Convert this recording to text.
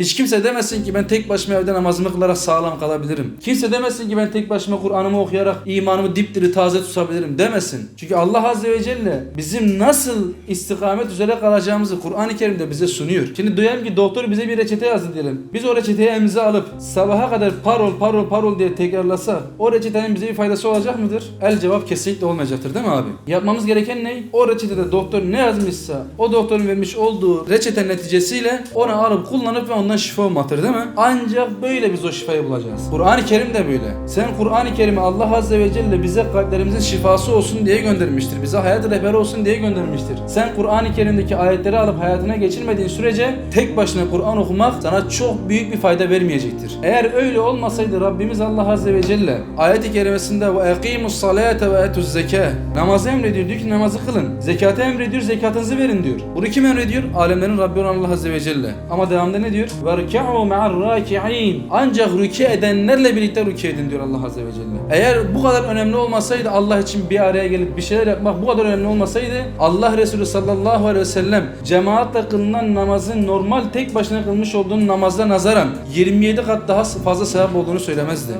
Hiç kimse demesin ki ben tek başıma evde namazımı kılarak sağlam kalabilirim. Kimse demesin ki ben tek başıma Kur'an'ımı okuyarak imanımı dipdiri taze tutabilirim demesin. Çünkü Allah Azze ve Celle bizim nasıl istikamet üzere kalacağımızı Kur'an-ı Kerim'de bize sunuyor. Şimdi diyelim ki doktor bize bir reçete yazdı diyelim. Biz o reçeteyi elimize alıp sabaha kadar parol parol parol diye tekrarlasak o reçetenin bize bir faydası olacak mıdır? El cevap kesinlikle olmayacaktır değil mi abi? Yapmamız gereken ne? O reçetede doktor ne yazmışsa o doktorun vermiş olduğu reçete neticesiyle onu alıp kullanıp ve ondan şifa olmaktır değil mi? Ancak böyle biz o şifayı bulacağız. Kur'an-ı Kerim de böyle. Sen Kur'an-ı Kerim'i Allah Azze ve Celle bize kalplerimizin şifası olsun diye göndermiştir. Bize hayat rehberi olsun diye göndermiştir. Sen Kur'an-ı Kerim'deki ayetleri alıp hayatına geçirmediğin sürece tek başına Kur'an okumak sana çok büyük bir fayda vermeyecektir. Eğer öyle olmasaydı Rabbimiz Allah Azze ve Celle ayet-i kerimesinde ve ekimus salate ve etuz zeka namazı emrediyor diyor ki namazı kılın. Zekatı emrediyor zekatınızı verin diyor. Bunu kim emrediyor? Alemlerin Rabbi olan Allah Azze ve Celle. Ama devamında ne diyor? Verka'u ma'ar raki'in. Ancak rükû edenlerle birlikte rükû edin diyor Allah Azze ve Celle. Eğer bu kadar önemli olmasaydı Allah için bir araya gelip bir şeyler yapmak bu kadar önemli olmasaydı Allah Resulü sallallahu aleyhi ve sellem cemaatle kılınan namazın normal tek başına kılmış olduğun namazda nazaran 27 kat daha fazla sevap olduğunu söylemezdi.